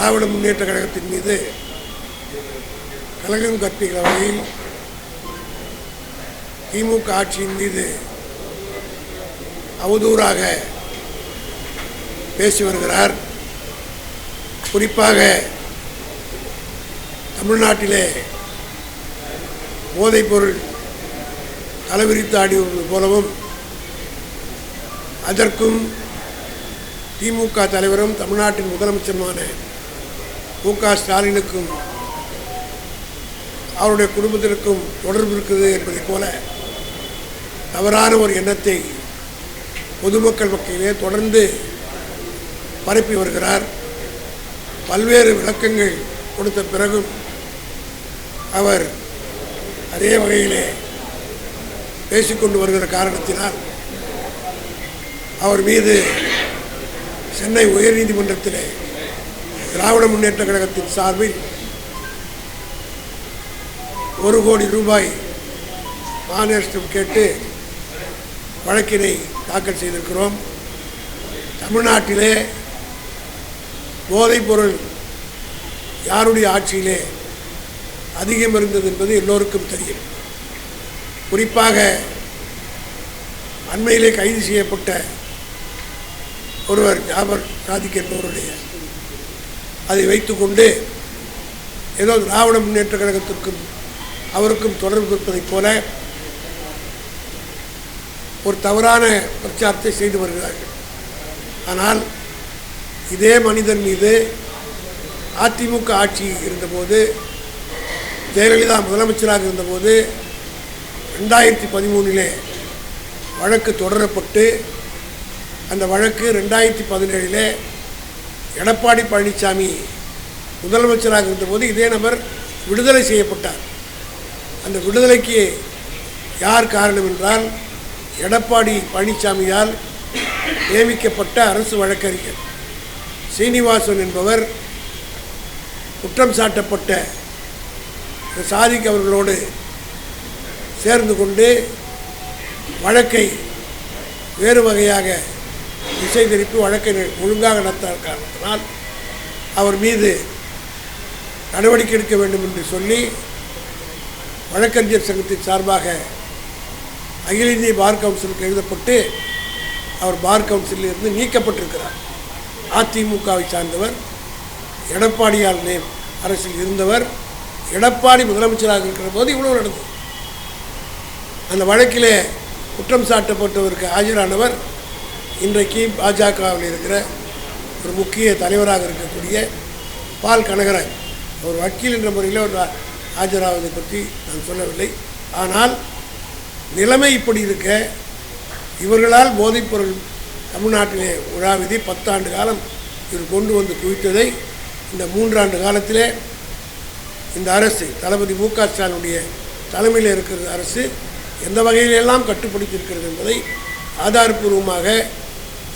திராவிட முன்னேற்ற கழகத்தின் மீது கழகம் கற்பிக்கிற வகையில் திமுக ஆட்சியின் மீது அவதூறாக பேசி வருகிறார். குறிப்பாக தமிழ்நாட்டிலே போதைப்பொருள் தலைவிரித்து ஆடிவது வருவது போலவும் அதற்கும் திமுக தலைவரும் தமிழ்நாட்டின் முதலமைச்சருமான மு க ஸ்டாலினுக்கும் அவருடைய குடும்பத்திற்கும் தொடர்பு இருக்குது என்பதைப் போல தவறான ஒரு எண்ணத்தை பொதுமக்கள் மத்தியிலே தொடர்ந்து பரப்பி வருகிறார். பல்வேறு விளக்கங்கள் கொடுத்த பிறகும் அவர் அதே வகையிலே பேசிக்கொண்டு வருகிற காரணத்தினால் அவர் மீது சென்னை உயர்நீதிமன்றத்திலே திராவிட முன்னேற்ற கழகத்தின் சார்பில் ஒரு கோடி ரூபாய் மாநிலம் கேட்டு வழக்கினை தாக்கல் செய்திருக்கிறோம். தமிழ்நாட்டிலே போதைப்பொருள் யாருடைய ஆட்சியிலே அதிகம் இருந்தது என்பது எல்லோருக்கும் தெரியும். குறிப்பாக அண்மையிலே கைது செய்யப்பட்ட ஒருவர் ஜாபர் சாதிக் என்பவருடைய அதை வைத்துக்கொண்டு ஏதோ திராவிட முன்னேற்ற கழகத்திற்கும் அவருக்கும் தொடர்பு இருப்பதைப் போல ஒரு தவறான பிரச்சாரத்தை செய்து வருகிறார்கள். ஆனால் இதே மனிதன் மீது அதிமுக ஆட்சி இருந்தபோது ஜெயலலிதா முதலமைச்சராக இருந்தபோது ரெண்டாயிரத்தி பதிமூணிலே வழக்கு தொடரப்பட்டு அந்த வழக்கு ரெண்டாயிரத்தி பதினேழிலே எடப்பாடி பழனிசாமி முதலமைச்சராக இருந்தபோது இதே நபர் விடுதலை செய்யப்பட்டார். அந்த விடுதலைக்கு யார் காரணம் என்றால் எடப்பாடி பழனிசாமியால் நியமிக்கப்பட்ட அரசு வழக்கறிஞர். சீனிவாசன் என்பவர் குற்றம் சாட்டப்பட்ட சாதிக் அவர்களோடு சேர்ந்து கொண்டு வழக்கை வேறு வகையாக திசை திருப்பி வழக்கை ஒழுங்காக நடத்த காரணத்தினால் அவர் மீது நடவடிக்கை எடுக்க வேண்டும் என்று சொல்லி வழக்கறிஞர் சங்கத்தின் சார்பாக அகில இந்திய பார் கவுன்சிலுக்கு எழுதப்பட்டு அவர் பார் கவுன்சிலில் இருந்து நீக்கப்பட்டிருக்கிறார். அதிமுகவை சார்ந்தவர் எடப்பாடியால் நேம் அரசில் இருந்தவர் எடப்பாடி முதலமைச்சராக இருக்கிற போது இவ்வளவு நடந்தது. அந்த வழக்கிலே குற்றம் சாட்டப்பட்டவருக்கு ஆஜரானவர் இன்றைக்கு பாஜகவில் இருக்கிற ஒரு முக்கிய தலைவராக இருக்கக்கூடிய பால் கனகராஜ். ஒரு வக்கீல் என்ற முறையில் ஒரு ஆஜராவதை பற்றி நான் சொல்லவில்லை. ஆனால் நிலைமை இப்படி இருக்க இவர்களால் போதைப்பொருள் தமிழ்நாட்டிலே உலாவிதி பத்தாண்டு காலம் இவர் கொண்டு வந்து குவித்ததை இந்த மூன்றாண்டு காலத்திலே இந்த அரசு தளபதி மு க ஸ்டாலினுடைய தலைமையில் இருக்கிற அரசு எந்த வகையிலெல்லாம் கட்டுப்படுத்தியிருக்கிறது என்பதை ஆதாரப்பூர்வமாக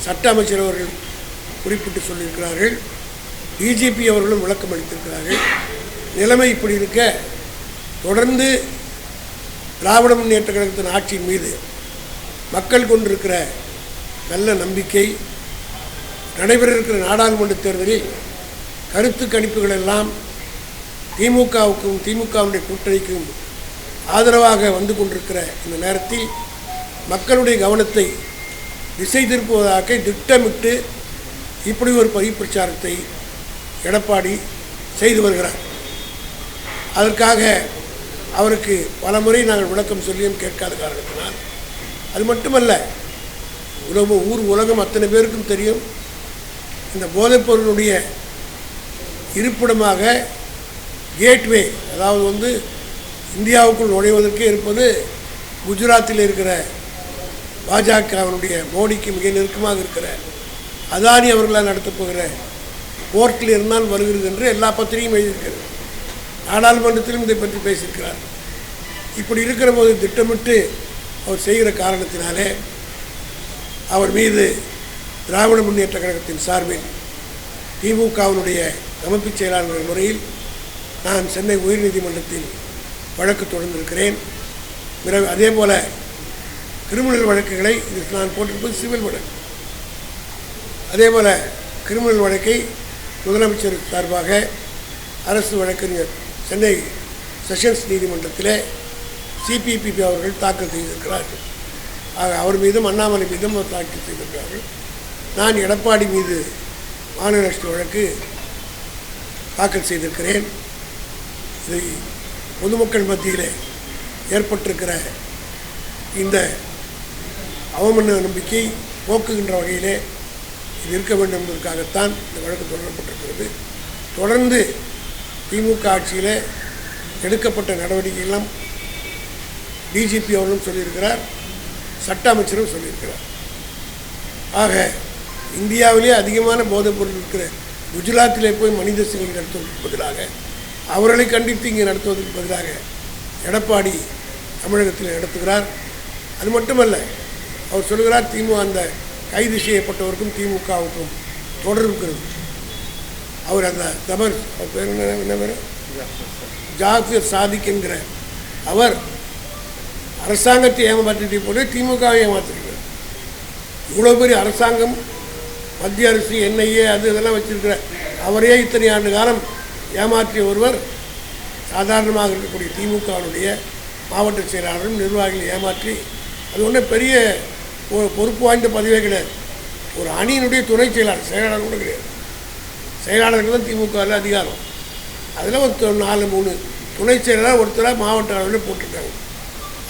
சட்ட அமைச்சர் அவர்கள் குறிப்பிட்டு சொல்லியிருக்கிறார்கள். டிஜிபி அவர்களும் விளக்கம் அளித்திருக்கிறார்கள். நிலைமை இப்படி இருக்க தொடர்ந்து திராவிட முன்னேற்ற கழகத்தின் ஆட்சியின் மீது மக்கள் கொண்டிருக்கிற நல்ல நம்பிக்கை நடைபெற இருக்கிற நாடாளுமன்ற தேர்தலில் கருத்து கணிப்புகள் எல்லாம் திமுகவுக்கும் திமுகவுடைய கூட்டணிக்கும் ஆதரவாக வந்து கொண்டிருக்கிற இந்த நேரத்தில் மக்களுடைய கவனத்தை திசை திருப்புவதாக திட்டமிட்டு இப்படி ஒரு பொய் பிரச்சாரத்தை எடப்பாடி செய்து வருகிறார். அதற்காக அவருக்கு பல முறை நாங்கள் விளக்கம் சொல்லியும் கேட்காத காரணத்தினால் அது மட்டுமல்ல உலக ஊர் உலகம் அத்தனை பேருக்கும் தெரியும். இந்த போதைப்பொருளுடைய இருப்பிடமாக கேட்வே அதாவது வந்து இந்தியாவுக்குள் நுழைவதற்கே இருப்பது குஜராத்தில் இருக்கிற பாஜகவினுடைய மோடிக்கு மிக நெருக்கமாக இருக்கிற அதானி அவர்களால் நடத்தப் போகிற போர்ட்டில் இருந்தால் வருகிறது என்று எல்லா பத்திரிகையும் எழுதியிருக்கிறது. நாடாளுமன்றத்திலும் இதை பற்றி பேசியிருக்கிறார். இப்படி இருக்கிற போது திட்டமிட்டு அவர் செய்கிற காரணத்தினாலே அவர் மீது திராவிட முன்னேற்ற கழகத்தின் சார்பில் திமுகவினுடைய அமைப்பு செயலாளர் முறையில் நான் சென்னை உயர்நீதிமன்றத்தில் வழக்கு தொடர்ந்திருக்கிறேன். பிறகு அதே போல் கிரிமினல் வழக்குகளை நான் போட்டிருப்பது சிவில் வழக்கு. அதே போல் கிரிமினல் வழக்கை முதலமைச்சர் சார்பாக அரசு வழக்கறிஞர் சென்னை செஷன்ஸ் நீதிமன்றத்தில் சிபிபிபி அவர்கள் தாக்கல் செய்திருக்கிறார்கள். ஆக அவர் மீதும் அண்ணாமலை மீதும் தாக்கல் செய்திருக்கிறார்கள். நான் எடப்பாடி மீது மாநில வழக்கு தாக்கல் செய்திருக்கிறேன். இதை பொதுமக்கள் மத்தியில் ஏற்பட்டிருக்கிற இந்த அவமன்ன நம்பிக்கை போக்குகின்ற வகையிலே இது இருக்க வேண்டும் என்பதற்காகத்தான் இந்த வழக்கு தொடரப்பட்டிருக்கிறது. தொடர்ந்து திமுக ஆட்சியில் எடுக்கப்பட்ட நடவடிக்கையெல்லாம் டிஜிபி அவர்களும் சொல்லியிருக்கிறார் சட்ட அமைச்சரும் சொல்லியிருக்கிறார். ஆக இந்தியாவிலே அதிகமான போதைப் பொருள் இருக்கிற குஜராத்திலே போய் மனித சிலை நடத்துவதற்கு பதிலாக அவர்களை கண்டித்து இங்கே நடத்துவதற்கு பதிலாக எடப்பாடி தமிழகத்தில் நடத்துகிறார். அது மட்டுமல்ல அவர் சொல்கிறார் திமுக அந்த கைது செய்யப்பட்டவருக்கும் திமுகவுக்கும் தொடர்பு இருக்கிறது. அவர் அந்த தமர் அவர் பேர் என்ன பேர்? ஜாஃபர் சாதிக் என்கிற அவர் அரசாங்கத்தை ஏமாற்றிட்டு போட்டு திமுகவை ஏமாற்றிருக்கிறார் இவ்வளோ பெரிய அரசாங்கம் மத்திய அரசு என்ஐஏ அது இதெல்லாம் வச்சிருக்கிற அவரே இத்தனை ஆண்டு காலம் ஏமாற்றிய ஒருவர் சாதாரணமாக இருக்கக்கூடிய திமுகவினுடைய மாவட்ட செயலாளரும் நிர்வாகிகளை ஏமாற்றி அது ஒன்றும் பெரிய ஒரு பொறுப்பு வாய்ந்த பதவியே கிடையாது. ஒரு அணியினுடைய துணை செயலாளர் செயலாளர் கூட கிடையாது. செயலாளருக்கு தான் திமுகவில் அதிகாரம். அதில் ஒரு நாலு மூணு துணை செயலாளர் ஒருத்தராக மாவட்ட அளவில் போட்டிருக்காங்க.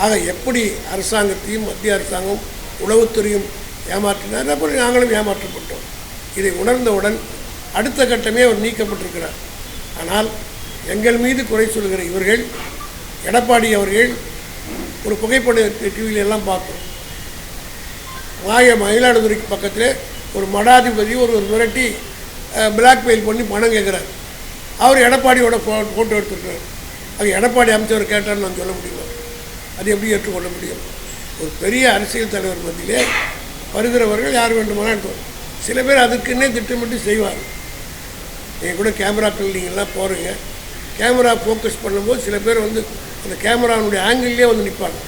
ஆக எப்படி அரசாங்கத்தையும் மத்திய அரசாங்கம் உளவுத்துறையும் ஏமாற்றினார்? அப்படி நாங்களும் ஏமாற்றப்பட்டோம். இதை உணர்ந்தவுடன் அடுத்த கட்டமே அவர் நீக்கப்பட்டிருக்கிறார். ஆனால் எங்கள் மீது குறை சொல்கிற இவர்கள் எடப்பாடி அவர்கள் ஒரு புகைப்பட டிவியில எல்லாம் பார்த்தோம் மாய மயிலாடுதுறைக்கு பக்கத்தில் ஒரு மடாதிபதி ஒரு ஒரு மிரட்டி பிளாக்மெயில் பண்ணி பணம் கேட்குறாரு அவர் எடப்பாடியோட ஃபோ ஃபோட்டோ எடுத்துருக்காரு. அது எடப்பாடி அமைச்சர் கேட்டார்னு நான் சொல்ல முடியுமா? அது எப்படி ஏற்றுக்கொள்ள முடியும்? ஒரு பெரிய அரசியல் தலைவர் மத்தியிலே வருகிறவர்கள் யார் வேண்டுமானால் எடுத்துவோம் சில பேர் அதுக்குன்னே திட்டமிட்டு செய்வார் நீங்கள் கூட கேமராக்கள் நீங்கள்லாம் போகிறீங்க கேமரா ஃபோக்கஸ் பண்ணும்போது சில பேர் வந்து அந்த கேமராவுடைய ஆங்கிள்லேயே வந்து நிற்பாங்க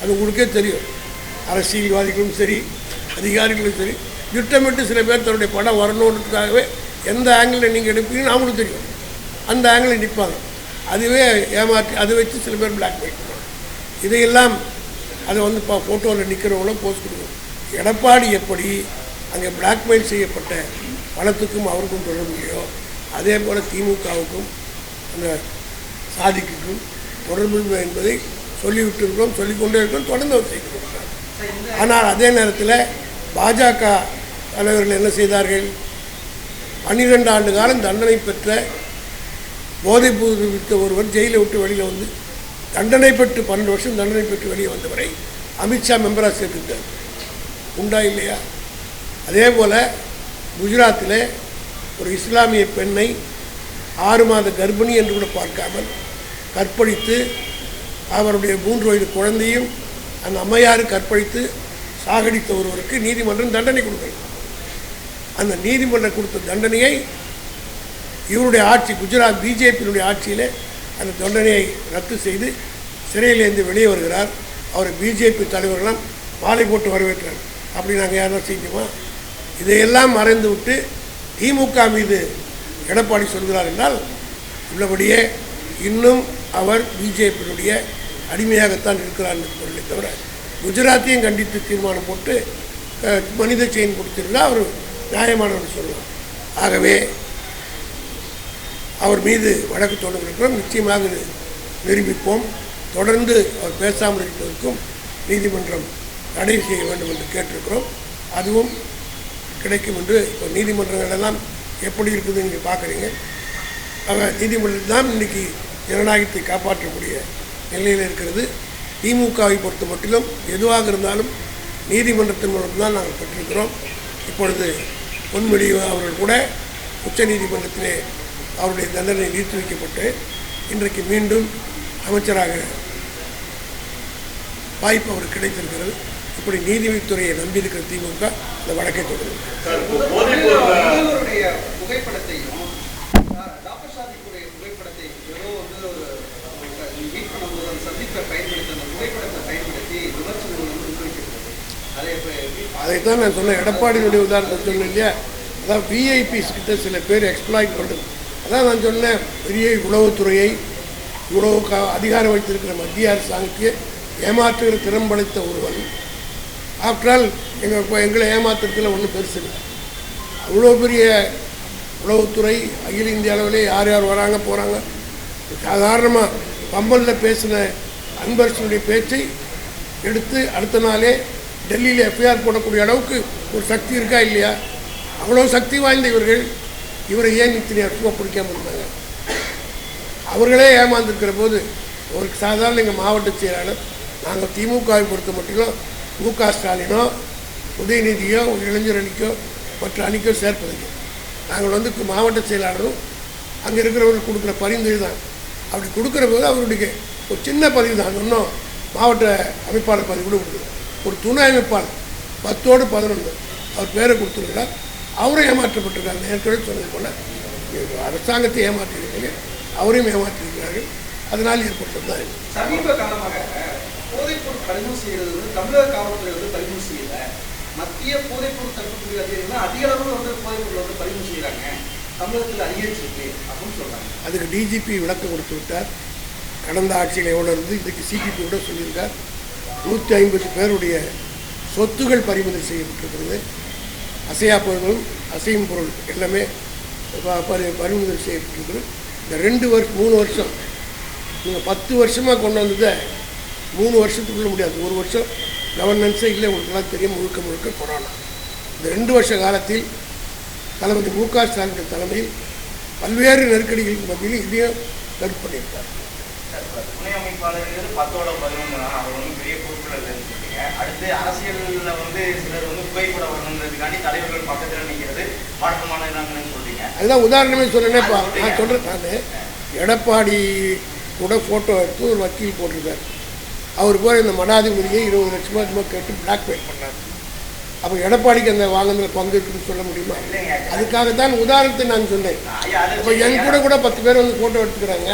அது உங்களுக்கே தெரியும். அரசியல்வாதிகளும் சரி அதிகாரிகளும் சரி திட்டமிட்டு சில பேர் தன்னுடைய படம் வரணுன்றதுக்காகவே எந்த ஆங்கிளில் நீங்கள் எடுப்பீங்கன்னு அவங்களுக்கு தெரியும். அந்த ஆங்கிளில் நிற்பாங்க. அதுவே ஏமாற்றி அதை வச்சு சில பேர் பிளாக் பண்ணுவாங்க. இதையெல்லாம் அதை வந்து இப்போ ஃபோட்டோவில் நிற்கிறவங்களும் போஸ்ட் கொடுக்கணும். எடப்பாடி எப்படி அங்கே பிளாக்மெயில் செய்யப்பட்ட பணத்துக்கும் அவருக்கும் தொடர்பு இல்லையோ அதே போல் திமுகவுக்கும் அந்த சாதிக்குக்கும் தொடர்பு என்பதை சொல்லிவிட்டு இருக்கிறோம் சொல்லிக்கொண்டே இருக்கிறோம் தொடர்ந்து அவர் செய்து ஆனால் அதே நேரத்தில் பாஜக தலைவர்கள் என்ன செய்தார்கள்? பன்னிரெண்டு ஆண்டு காலம் தண்டனை பெற்ற போதைப் பொருள் விற்ற ஒருவர் ஜெயிலை விட்டு வெளியில் வந்து தண்டனை பெற்று பன்னெண்டு வருஷம் தண்டனை பெற்று வெளியே வந்தவரை அமித்ஷா மெம்பராக சேர்த்துட்டார் உண்டா இல்லையா? அதே போல் குஜராத்தில் ஒரு இஸ்லாமிய பெண்ணை ஆறு மாத கர்ப்பிணி என்று கூட பார்க்காமல் கற்பழித்து அவருடைய மூன்று வயது குழந்தையும் அந்த அம்மையாருக்கு கற்பழித்து சாகடித்த ஒருவருக்கு நீதிமன்றம் தண்டனை கொடுக்கிறது அந்த நீதிமன்றம் கொடுத்த தண்டனையை இவருடைய ஆட்சி குஜராத் பிஜேபியினுடைய ஆட்சியில் அந்த தண்டனையை ரத்து செய்து சிறையிலேருந்து வெளியே வருகிறார். அவரை பிஜேபி தலைவர்களாம் மாலை போட்டு வரவேற்றார். அப்படி நாங்கள் யாரும் செஞ்சோமா? இதையெல்லாம் மறைந்து விட்டு திமுக மீது எடப்பாடி சொல்கிறார் என்றால் உள்ளபடியே இன்னும் அவர் பிஜேபியினுடைய அடிமையாகத்தான் இருக்கிறார் என்று பொருளை தவிர குஜராத்தையும் கண்டித்து தீர்மானம் போட்டு மனித செயின் கொடுத்திருந்தால் அவர் நியாயமானவர் சொல்லலாம் ஆகவே அவர் மீது வழக்கு தொடர்கிறோம் நிச்சயமாக இது நிரூபிப்போம். தொடர்ந்து அவர் பேசாமல் இருப்பதற்கும் நீதிமன்றம் தடை செய்ய வேண்டும் என்று கேட்டிருக்கிறோம். அதுவும் கிடைக்கும் என்று இப்போ நீதிமன்றங்கள் எல்லாம் எப்படி இருக்குதுன்னு நீங்கள் பார்க்குறீங்க ஆக நீதிமன்றம் தான் இன்றைக்கி ஜனநாயகத்தை காப்பாற்றக்கூடிய நிலையில் இருக்கிறது. திமுகவை பொறுத்த மட்டிலும் எதுவாக இருந்தாலும் நீதிமன்றத்தின் மூலம் தான் நாங்கள் பெற்றிருக்கிறோம். இப்பொழுது பொன்முடி அவர்கள் கூட உச்ச நீதிமன்றத்திலே அவருடைய தண்டனை நீர்த்து வைக்கப்பட்டு இன்றைக்கு மீண்டும் அமைச்சராக வாய்ப்பு அவருக்கு கிடைத்திருக்கிறது. இப்படி நீதித்துறையை நம்பியிருக்கிற திமுக இந்த வழக்கை தொடரும் முதல்வருடைய புகைப்படத்தையும் அஹ், டாக்டர் சாதிக்குடைய புகைப்படத்தை ஏதோ வந்து ஒரு மீட் பண்ணும்போது அந்த சந்திப்பை பயன்படுத்தி அந்த புகைப்படத்தை பயன்படுத்தி விமர்சனங்கள் வந்து முன்வைக்கிறது அதை இப்போ எப்படி அதைத்தான் நான் சொன்னேன். எடப்பாடியினுடைய உதாரணத்தை சொன்னேன் இல்லையா? அதான் விஐபிஸ் கிட்ட சில பேர் எக்ஸ்ப்ளாய்ட் பண்ணுறது அதான் நான் சொன்னேன். பெரிய உளவுத்துறையை இவ்வளவு க அதிகாரம் வைத்திருக்கிற மத்திய அரசாங்கத்தை ஏமாற்றுகிற திறம் படைத்த ஒருவன். ஆஃப்டர் ஆல் எங்கள் இப்போ எங்களை ஏமாத்துறதுல ஒன்றும் பெருசு இல்லை. அவ்வளோ பெரிய உளவுத்துறை அகில இந்திய அளவிலே யார் யார் வராங்க போகிறாங்க சாதாரணமாக பம்பலில் பேசின அன்பரசனுடைய பேச்சை எடுத்து அடுத்த நாளே டெல்லியில் எஃப்ஐஆர் போடக்கூடிய அளவுக்கு ஒரு சக்தி இருக்கா இல்லையா? அவ்வளோ சக்தி வாய்ந்த இவர்கள். இவரை ஏன் இத்தனை அற்புதமாக பிடிக்காம இருந்தாங்க? அவர்களே ஏமாந்துருக்கிற போது ஒரு சாதாரண எங்கள் மாவட்ட செயலாளர் நாங்கள் திமுகவை பொறுத்த மட்டும் மு க ஸ்டாலினோ உதயநிதியோ ஒரு இளைஞர் அணிக்கோ மற்ற அணிக்கோ சேர்ப்பதில்லை. நாங்கள் வந்து மாவட்ட செயலாளரும் அங்கே இருக்கிறவர்கள் கொடுக்குற பரிந்துரை தான் அப்படி கொடுக்குற போது அவருடைய ஒரு சின்ன பதிவு தான் இன்னும் மாவட்ட அமைப்பாளர் பதவி கூட கொடுக்குது ஒரு துணை அமைப்பாளர் பத்தோடு பதினொன்று அவர் பேரை கொடுத்துருக்கிறார். அவரும் ஏமாற்றப்பட்டிருக்காங்க ஏற்கனவே சொன்னது போல் அரசாங்கத்தை ஏமாற்றியிருக்கீங்க அவரையும் ஏமாற்றியிருக்கிறார்கள். அதனால் ஏற்பட்டது தான். சமீப காலமாக போதைப்பொருள் பறிமுதல் செய்யறது வந்து தமிழக காவல்துறை வந்து பறிமுதல் செய்யல. மத்திய போதைப்பொருள் தடுப்புத்துறை அதிகாரிகள் அதிக அளவில் வந்து போதைப்பொருள் வந்து பறிமுதல் செய்யறாங்க. தமிழகத்தில் அதிகரிச்சிருக்கு அப்படின்னு சொல்றாங்க. அதுக்கு டிஜிபி விளக்கம் கொடுத்து விட்டார். கடந்த ஆட்சியில் எவ்வளோ இருந்து இதுக்கு சிபிபி கூட சொல்லியிருக்கார். நூற்றி ஐம்பது பேருடைய சொத்துகள் பறிமுதல் செய்யப்பட்டிருக்கிறது. அசையா பொருள்களும் அசையும் பொருள் எல்லாமே ப- பறிமுதல் செய்யப்பட்டிருக்கிறது. இந்த ரெண்டு வருஷம் மூணு வருஷம் நீங்கள் பத்து வருஷமாக கொண்டு வந்ததை மூணு வருஷத்துக்குள்ள முடியாது. ஒரு வருஷம் கவர்னன்ஸே இல்லை உங்களுக்கெல்லாம் தெரியும் முழுக்க முழுக்க கொரோனா. இந்த ரெண்டு வருஷ காலத்தில் தளபதி மு க ஸ்டாலின் தலைமையில் பல்வேறு நெருக்கடிகளுக்கு மத்தியில் இதையும் கருப்பு பண்ணியிருக்கார் துணை அமைப்பாளர்கள் பத்தோட பதினொன்று தான் அவர் வந்து பெரிய பொறுப்பில் இல்லைன்னு அடுத்து அரசியலில் வந்து சிலர் வந்து புகைப்படம் வரணுன்றதுக்காண்டி தலைவர்கள் பக்கத்தில் நிற்கிறது வழக்கமான இதாங்கன்னு சொல்றீங்க. அதுதான் உதாரணமே சொன்னேனேப்பா நான் சொல்கிறேன் நான். எடப்பாடி கூட ஃபோட்டோ எடுத்து ஒரு வக்கீல் போட்டிருக்கார். அவர் போய் இந்த மடாதிபதியை இருபது லட்சமா சும்மா கேட்டு பிளாக்மெயில் பண்ணார். அப்போ எடப்பாடிக்கு அந்த வாங்கின பங்கு இருக்குன்னு சொல்ல முடியுமா. அதுக்காக தான் உதாரணத்தை நான் சொன்னேன். அதை இப்போ என் கூட கூட பத்து பேர் வந்து ஃபோட்டோ எடுத்துக்கிறாங்க.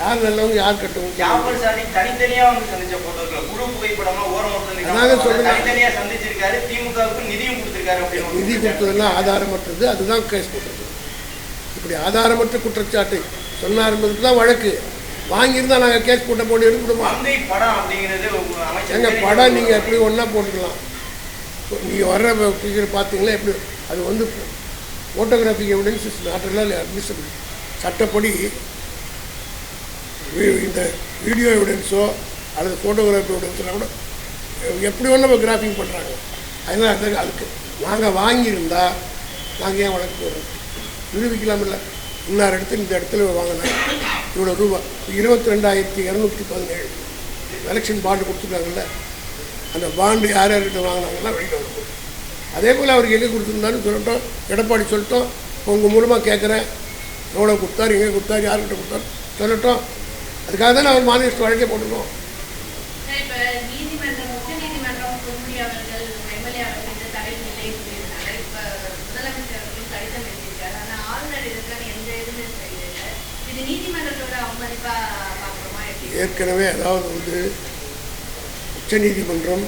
யார் நல்லவங்க யார் கெட்டவங்க? ஜாஃபர் சாதி தனித்தனியா வந்து சந்திச்ச போட்டோக்கள் குழு புகைப்படமா ஓரம் ஒருத்தர் அதாங்க நிக்காம சொல்றேன். தனித்தனியா சந்திச்சிருக்காரு திமுகவுக்கு நிதியும் கொடுத்திருக்காரு அப்படின்னு ஒரு நிதி. கொடுத்ததெல்லாம் ஆதாரமற்றது அதுதான் கேஸ் போட்டது. இப்படி ஆதாரமற்ற குற்றச்சாட்டை சொன்னார் என்பதுக்கு தான் வழக்கு. வாங்கியிருந்தா நாங்கள் கேஸ் போட்ட போட்டு எடுக்கணுமா? மங்கை படம் அப்படிங்கிறது உங்க அமைச்சர் எங்க தெரிவித்த படம் நீங்கள் எப்படி ஒன்றா போட்டுக்கலாம்? நீங்கள் வர்ற பிக்சர் பார்த்தீங்களா எப்படி? அது வந்து photographic evidence is not admissible சட்டப்படி இந்த வீடியோ எவிடன்ஸோ அல்லது ஃபோட்டோகிராஃபி எவிடன்ஸ்லாம் கூட எப்படி ஒன்று நம்ம கிராஃபிங் பண்ணுறாங்க அதனால் அந்த அதுக்கு நாங்கள் வாங்கியிருந்தால் நாங்கள் ஏன் வழக்கு போடுறோம் நிரூபிக்கலாம் இல்லை. இன்னார் இடத்துல இந்த இடத்துல வாங்கினாங்க இவ்வளோ ரூபா. இருபத்தி ரெண்டாயிரத்தி இரநூத்தி பதினேழு. எலெக்ஷன் பாண்டு கொடுத்துருக்காங்கல்ல. அந்த பாண்டு யார் யார்கிட்ட வாங்கினாங்கன்னா வெளியில் வரும் அதே போல் அவருக்கு எங்கே கொடுத்துருந்தாலும் சொல்லட்டும். எடப்பாடி சொல்லட்டும். உங்கள் மூலமாக கேட்குறேன் எவ்வளோ கொடுத்தாரு எங்கே கொடுத்தாரு யார்கிட்ட கொடுத்தாரு சொல்லட்டும். அதுக்காக தான் அவர் மாநில வழக்கே போட்டிருக்கோம். நீதிமன்றம் உச்ச நீதிமன்றம் ஏற்கனவே அதாவது வந்து உச்சநீதிமன்றம்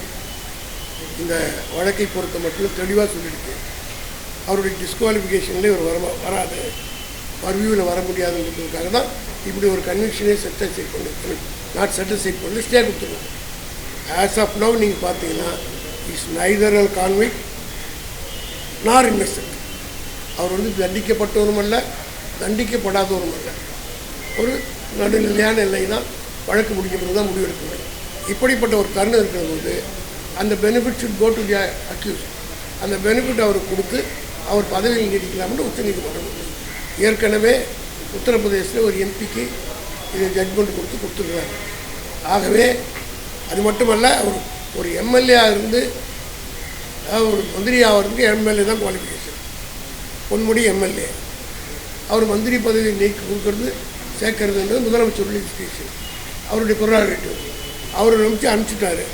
இந்த வழக்கை பொறுத்த மட்டும் தெளிவாக சொல்லியிருக்கு. அவருடைய டிஸ்குவாலிஃபிகேஷன்லேயே ஒரு வர வராது. பர்வியூவில் வர முடியாதுன்றதுக்காக தான் இப்படி ஒரு கன்வென்ஷனே செட்டில் பண்ணி நாட் செட்டில் பண்ணி ஸ்டே கொடுத்துருக்காங்க ஆஸ் ஆஃப் நவ் நீங்கள் பார்த்தீங்கன்னா இஸ் நைதர் அல் கான்விக் நார் இன்னசென்ட் அவர் வந்து தண்டிக்கப்பட்டவரும் அல்ல தண்டிக்கப்படாதவரும் அல்ல. ஒரு நடுநிலையான எல்லை தான் வழக்கு முடிக்கப்படுறது தான் முடிவெடுக்க வேண்டும் இப்படிப்பட்ட ஒரு தருணம் இருக்கிற போது அந்த benefit should go to the accused. அந்த பெனிஃபிட் அவருக்கு கொடுத்து அவர் பதவியில் நீடிக்கலாம்னு உச்சநீதிமன்றம் ஏற்கனவே உத்தரப்பிரதேசத்தில் ஒரு எம்பிக்கு இது ஜட்மெண்ட் கொடுத்து கொடுத்துருக்காங்க ஆகவே அது மட்டுமல்ல அவர் ஒரு எம்எல்ஏ இருந்து அதாவது ஒரு மந்திரி ஆகிறதுக்கு எம்எல்ஏ தான் குவாலிஃபிகேஷன் பொன்முடி எம்எல்ஏ அவர் மந்திரி பதவி நீக்கி கொடுக்கறது சேர்க்கறதுன்றது முதலமைச்சருடைய டிசிஷன் அவருடைய ப்ரொராகேட்டிவ் அவரை நிமிச்சு அனுப்பிச்சிட்டாரு.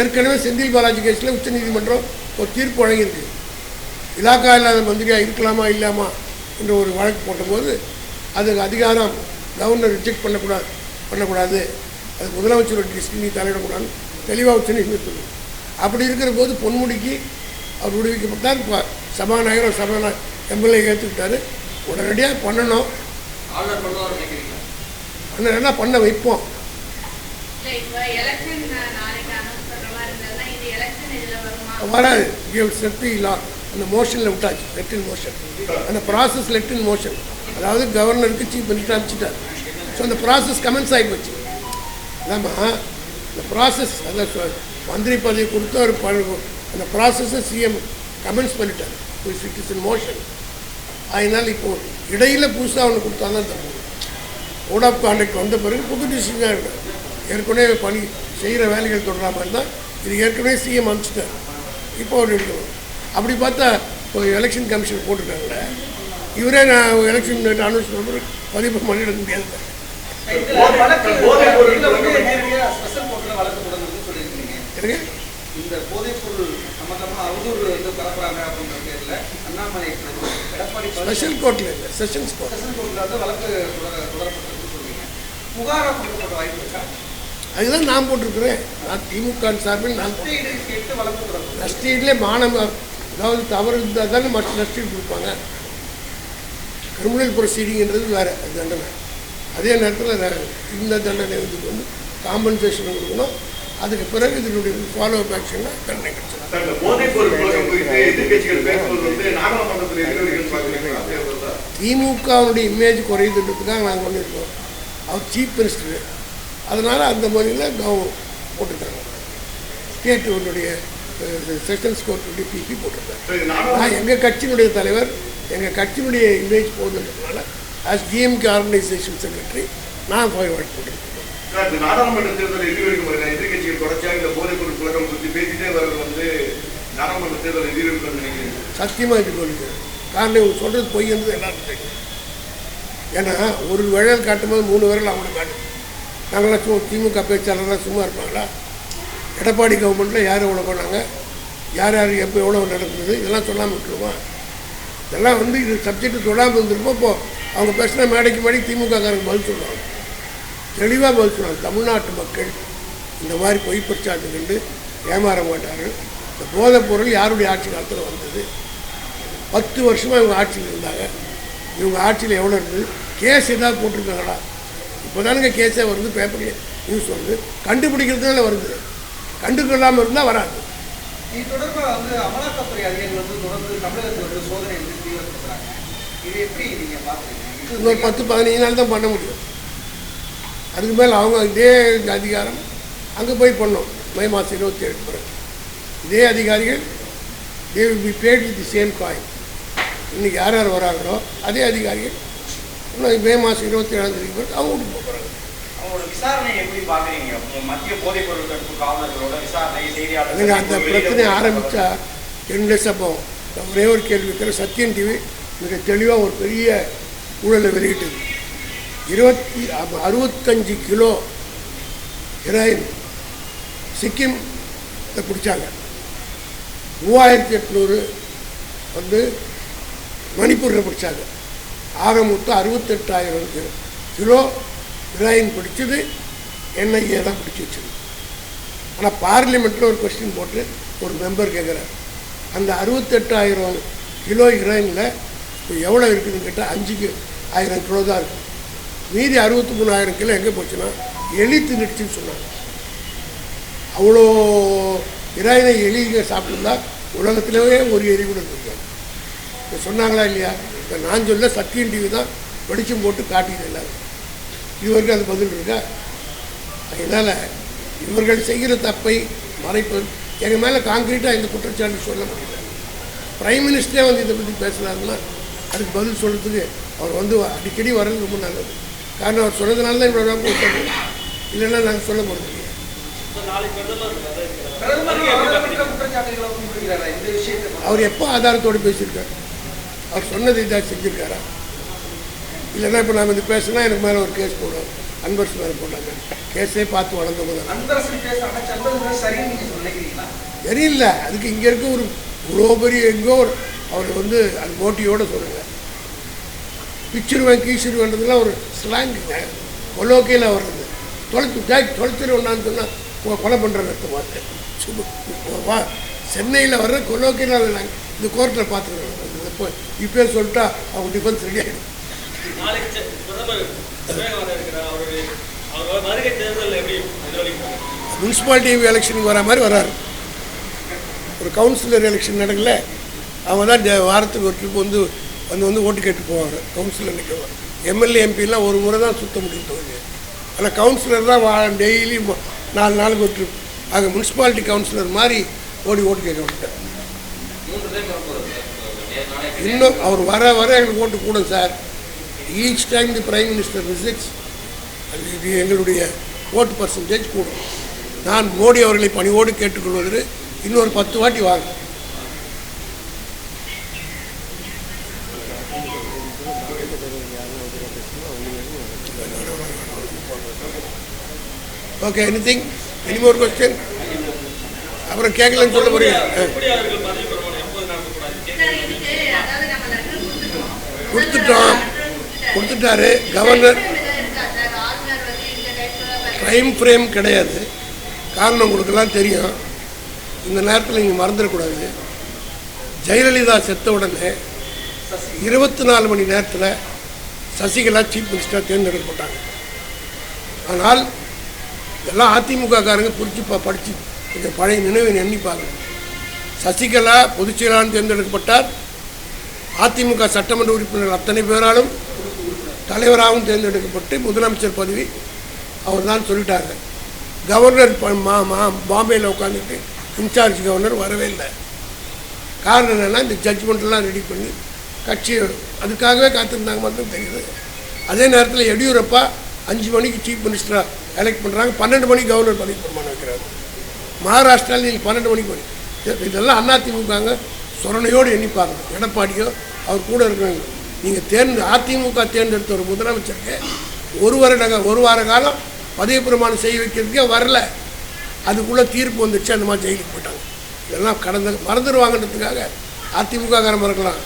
ஏற்கனவே செந்தில் பாலாஜி கேஸில் உச்சநீதிமன்றம் ஒரு தீர்ப்பு வழங்கியிருக்கு. இலாக்கா இல்லாத மந்திரியாக இருக்கலாமா இல்லாமா என்ற ஒரு வழக்கு போட்டபோது அதுக்கு அதிகாரம் கவர்னர் ரிஜெக்ட் பண்ணக்கூடாது. பண்ணக்கூடாது அது முதலமைச்சரோட டிஸ்டினி தலையிடக்கூடாதுன்னு தெளிவாக உச்சநீதிமன்றம் சொல்லுது அப்படி இருக்கிற போது பொன்முடிக்கு அவர் விடுவிக்கப்பட்டார். இப்போ சபாநாயகர் சபாநாயகர் எம்எல்ஏ ஏற்றுக்கிட்டாரு உடனடியாக பண்ணணும். பண்ணலைன்னா பண்ண வைப்போம். இல்ல வராது. கிவ் அந்த மோஷனில் விட்டாச்சு லெட்டின் மோஷன் அந்த ப்ராசஸ் லெட்டின் மோஷன் அதாவது கவர்னருக்கு சீஃப் மினிஸ்டர் அனுப்பிச்சிட்டார். ஸோ அந்த ப்ராசஸ் கமெண்ட்ஸ் ஆகி போச்சு. இல்லாமா இந்த ப்ராசஸ் அதான் மந்திரி பதவி கொடுத்து ஒரு பழகும் அந்த ப்ராசஸை சிஎம் கமெண்ட்ஸ் பண்ணிட்டார். இட் இஸ் இன் மோஷன் அதனால் இப்போது இடையில் புதுசாக ஒன்று கொடுத்தா தான் தப்பு. கோட் ஆஃப் கான்டாக்ட் வந்த பிறகு புது டிசிஷனாக இருக்கும் ஏற்கனவே பணி செய்கிற வேலைகள் தொடர்ற மாதிரி தான். இது ஏற்கனவே சிஎம் அனுப்பிச்சிட்டார். இப்போ ஒரு எடுக்கணும் அப்படி பார்த்தா இப்போ எலெக்ஷன் கமிஷன் போட்டிருக்காங்களே. இவரே நான் எலெக்ஷன் அனௌன்ஸ் பண்ணுற பதிவு பண்ணிட முடியாது. ஸ்பெஷல் கோர்ட்டில் இல்லை செஷன்ஸ் கோர்ட் அதுதான் நான் போட்டிருக்கிறேன். நான் திமுக சார்பில் நான் நஷ்டஈடு கேட்டு அதாவது தவறு இருந்தால் தானே மற்ற நஷ்டீடு கொடுப்பாங்க. கிரிமினல் ப்ரொசீடிங்கிறது வேறு தண்டனை. அதே நேரத்தில் இந்த தண்டனை இதுக்கு வந்து காம்பன்சேஷன் கொடுக்கணும். அதுக்கு பிறகு இதனுடைய ஃபாலோ அப் ஆக்ஷன்னா தண்டனை? திமுகவுடைய இமேஜ் குறையுதுன்றதுக்காக நாங்கள் பண்ணியிருக்கோம். அவர் சீஃப் மினிஸ்டர் அதனால் அந்த மொழியில் கவனம் போட்டிருக்காங்க ஸ்டேட்டுடைய செஷன்ஸ் போட்டிருக்காங்க சார், இது நாடாளுமன்ற- நான் எங்கள் கட்சியினுடைய தலைவர் எங்கள் கட்சியினுடைய இமேஜ் போகுதுன்றதுனால ஆஸ் டிஎம்கே ஆர்கனைசேஷன் செக்ரட்டரி நான் போய் வழக்கு போட்டிருக்கேன் நாடாளுமன்ற தேர்தல் எதிர்க்கட்சிகள் தொடர்ச்சியாக இந்த போதைப் பொருள் புழக்கம் குறித்து பேசிட்டே வர்றது வந்து நாடாளுமன்ற தேர்தல் எதிரொலிக்கும் நினைக்கிறேன். சத்தியமாக இது காரணம் சொல்கிறது பொய்ன்றது எல்லாருக்கும் தெரியும் ஏன்னா ஒரு விரல் காட்டும்போது மூணு விரல் அவங்களுக்கு காட்டும் நாங்களாம் சும்மா திமுக பேச்சாளர்லாம் சும்மா இருப்பாங்களா? எடப்பாடி கவர்மெண்ட்டில் யார் எவ்வளோ பண்ணாங்க யார் யார் எப்போ எவ்வளோ நடந்தது? இதெல்லாம் சொல்லாமல் விட்டுருமா இதெல்லாம் வந்து இது சப்ஜெக்ட் சொல்லாமல் இருந்திருப்போம் இப்போது அவங்க பேசினா மேடைக்கு மேடை திமுககாரங்க பதில் சொல்லுவாங்க. தெளிவாக பதில் சொல்லுவாங்க. தமிழ்நாட்டு மக்கள் இந்த மாதிரி பொய் பிரச்சாரத்தை கண்டு ஏமாற மாட்டார்கள். இந்த போதைப் பொருள் யாருடைய ஆட்சி காலத்தில் வந்தது? பத்து வருஷமாக இவங்க ஆட்சியில் இருந்தாங்க. இவங்க ஆட்சியில் எவ்வளோ இருந்தது? கேஸ் ஏதாவது போட்டிருக்காங்களா? இப்போ தானுங்க கேஸே வருது பேப்பர்லேயே நியூஸ் வருது. கண்டுபிடிக்கிறதுனால வருது. கண்டுக்கொள்ளாமல் இருந்தால் வராது. இது தொடர்பாக வந்து அமலாக்கத்துறை அதிகாரிகள் வந்து தொடர்ந்து தமிழகத்தில் வந்து சோதனை வந்து தீவிரப்படுத்துறாங்க. இது எப்படி நீங்க பாக்குறீங்க இது இன்னொரு பத்து பதினஞ்சு நாள் தான் பண்ண முடியும். அதுக்கு மேலே அவங்க இதே அதிகாரம் அங்கே போய் பண்ணோம். மே மாதம் இருபத்தி ஏழு பிறகு. இதே அதிகாரிகள் they will be bad with the same coin இன்றைக்கி யார் யார் வராங்களோ அதே அதிகாரிகள் இன்னும் மே மாதம் இருபத்தி ஏழாம் தேதி பிறகு அவங்க போகிறாங்க அவங்களோட விசாரணையை எப்படி பாக்குறீங்க மத்திய போதைப் பொருள் தடுப்பு காவலர்களோட விசாரணை எனக்கு அந்த பிரச்சனை ஆரம்பித்தா டேஸாக போகும் நான் ஒரே ஒரு கேள்வி சத்யன் டிவி மிக தெளிவாக ஒரு பெரிய ஊழலை வெளியிட்டது. இருபத்தி அறுபத்தஞ்சு கிலோ ஹெராயின் சிக்கிம் பிடிச்சாங்க. மூவாயிரத்தி எட்நூறு வந்து மணிப்பூரில் பிடிச்சாங்க. ஆக மொத்தம் அறுபத்தெட்டாயிரம் கிலோ ஹெராயின் பிடிச்சது என்ஐஏ தான் பிடிச்சி வச்சது. ஆனால் பார்லிமெண்ட்டில் ஒரு கொஸ்டின் போட்டு ஒரு மெம்பர் கேட்குறாரு அந்த அறுபத்தெட்டாயிரம் கிலோ ஹீரோயினில் இப்போ எவ்வளோ இருக்குதுன்னு கேட்டால் அஞ்சுக்கு ஆயிரம் கிலோ தான் இருக்குது மீதி அறுபத்தி மூணாயிரம் கிலோ எங்கே போச்சுன்னா எலி தின்னுடுச்சுன்னு சொன்னாங்க. அவ்வளோ ஹீரோயினை எலிங்க சாப்பிட்டுருந்தா உலகத்திலேயே ஒரு எலி கூட இருந்திருக்காங்க இப்போ சொன்னாங்களா இல்லையா? இப்போ நான் சொல்ல சத்தியன் டிவி தான் வெளிச்சம் போட்டு காட்டிக்கிறேன் எல்லாரும். இது வரைக்கும் அது பதில் இருக்கா? அதனால் இவர்கள் செய்கிற தப்பை மறைப்பது எங்கள் மேலே காங்கிரீட்டாக இந்த குற்றச்சாட்டு சொல்ல முடியல பிரைம் மினிஸ்டரே வந்து இதை பற்றி பேசுனாருன்னா அதுக்கு பதில் சொல்கிறதுக்கு அவர் வந்து அடிக்கடி வர்றது ரொம்ப நல்லது. காரணம் அவர் சொன்னதுனால தான் இவ்வளோ நாள் சொல்லுவோம் இல்லைன்னா நாங்கள் சொல்ல போகிறது இல்லையா. அவர் எப்போ ஆதாரத்தோடு பேசியிருக்காரு? அவர் சொன்னதை இதாக செஞ்சுருக்காரா? இல்லைன்னா இப்போ நாம் இது பேசுனா எனக்கு மேலே ஒரு கேஸ் போடுவோம் அன்பர்ஸ் மேலே போட்டாங்க கேஸே பார்த்து வளர்ந்தவங்க நீங்க நினைக்கிறீங்களா தெரியல. அதுக்கு இங்கே இருக்க ஒரு இவ்வளோ பெரிய எங்கோ ஒரு அவர் வந்து அது மோட்டியோட சொல்லுங்க பிச்சிருவேன் கீச்சிருவேன்றதுலாம் ஒரு ஸ்லாங்குங்க கொலோக்கையில் வர்றது தொலைச்சு ஜாக் தொலைச்சிருவேன்னான்னு சொன்னால் கொலை பண்ணுற அர்த்தம் பார்த்து வா. சென்னையில் வர்ற கொலோக்கையில் இந்த கோர்ட்டில் பார்த்துருக்கோம் இப்போ இப்போயே சொல்லிட்டா அவங்க டிஃபென்ஸ் ரெடி ஆகிடும் நாளைக்கு செ- பிரதமர் தமிழகம் வர இருக்கிறார் அவருடைய அவர் வருகை தேர்தல் எப்படி எதிரொலிக்கும் முனிசிபாலிட்டி எலெக்ஷனுக்கு வர மாதிரி வராரு ஒரு கவுன்சிலர் எலெக்ஷன் நடக்கல. அவங்க தான் வாரத்துக்கு ஒரு ட்ரிப் வந்து வந்து வந்து ஓட்டு கேட்டு போவாங்க. கவுன்சிலர் நிற்கலாம் எம்எல்ஏ எம்பிலாம் ஒரு முறை தான் சுத்த முடியும் தொகுதி ஆனால் கவுன்சிலர் தான் வா டெய்லி நாலு நாளுக்கு ஒரு ட்ரிப் ஆக முனிசிபாலிட்டி கவுன்சிலர் மாதிரி ஓடி ஓட்டு கேட்க நாளைக்கு இன்னும் அவர் வர வர எங்களுக்கு ஓட்டு கூடும் sir. Each time the prime minister visits இது எங்களுடைய ஓட்டு பர்சன்டேஜ் கூடும். நான் மோடி அவர்களை பணியோடு கேட்டுக்கொள்வது இன்னொரு பத்து வாட்டி வாங்க. Okay anything any more question அப்புறம் கேட்கலன்னு சொல்ல போறீங்க. கொடுத்துட்டோம். கொடுத்துட்டாரு. கவர்னர் டைம் ஃப்ரேம் கிடையாது. காரணம் உங்களுக்கெல்லாம் தெரியும். இந்த நேரத்தில் நீங்கள் மறந்துடக்கூடாது. ஜெயலலிதா செத்த உடனே இருபத்தி நாலு மணி நேரத்தில் சசிகலா சீஃப் மினிஸ்டராக தேர்ந்தெடுக்கப்பட்டாங்க ஆனால் எல்லாம் அதிமுக காரங்க புரிச்சு ப படித்து கொஞ்சம் பழைய நினைவை எண்ணிப்பாங்க சசிகலா பொதுச் செயலாளர் தேர்ந்தெடுக்கப்பட்டார். அதிமுக சட்டமன்ற உறுப்பினர்கள் அத்தனை பேராலும் தலைவராகவும் தேர்ந்தெடுக்கப்பட்டு முதலமைச்சர் பதவி அவர் தான் சொல்லிட்டாங்க. கவர்னர் மா மா பாம்பேயில் உட்காந்துட்டு இன்சார்ஜ் கவர்னர் வரவே இல்லை. காரணம் என்னென்னா இந்த ஜட்ஜ்மெண்ட்லாம் ரெடி பண்ணி கட்சி அதுக்காகவே காத்திருந்தாங்க மட்டும் தெரியுது. அதே நேரத்தில் எடியூரப்பா அஞ்சு மணிக்கு சீஃப் மினிஸ்டராக எலெக்ட் பண்ணுறாங்க பன்னெண்டு மணிக்கு கவர்னர் பதவி பிரமாணம் வைக்கிறாங்க மகாராஷ்டிராவில் நீங்கள் பன்னெண்டு மணிக்கு பண்ணி இதெல்லாம் அதிமுகங்க சொரணையோடு எண்ணிப்பாங்க. எடப்பாடியோ அவர் கூட இருக்கிறவங்க. நீங்கள் தேர்ந்து அதிமுக தேர்ந்தெடுத்த ஒரு முதலமைச்சருக்கு ஒரு வருட ஒரு வார காலம் பதவி பிரமாணம் செய்ய வைக்கிறதுக்கே வரல. அதுக்குள்ளே தீர்ப்பு வந்துச்சு அந்த மாதிரி ஜெயிலுக்கு போயிட்டாங்க. இதெல்லாம் கடந்த மறந்துடுவாங்கன்றதுக்காக அதிமுக காரம் மறக்கலாம்.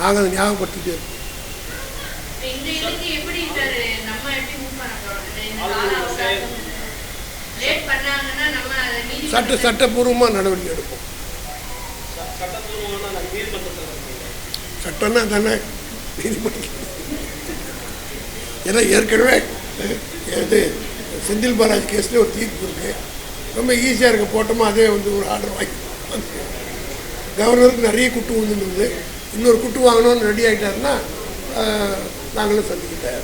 நாங்கள் அதை ஞாபகப்படுத்திட்டே இருக்கோம். சட்ட சட்டப்பூர்வமாக நடவடிக்கை எடுப்போம். சட்டம்னா தானே நீதிமன்றம் ஏன்னா ஏற்கனவே இது செந்தில் பாலாஜ் கேஸில் ஒரு தீர்ப்பு இருக்கு. ரொம்ப ஈஸியாக இருக்க போட்டோமா அதே வந்து ஒரு ஆர்டர் வாங்கி. கவர்னருக்கு நிறைய குட்டு விழுந்துருந்தது இன்னொரு குட்டு வாங்கணும்னு ரெடி ஆகிட்டாருன்னா நாங்களும் சந்திக்கிட்டேன்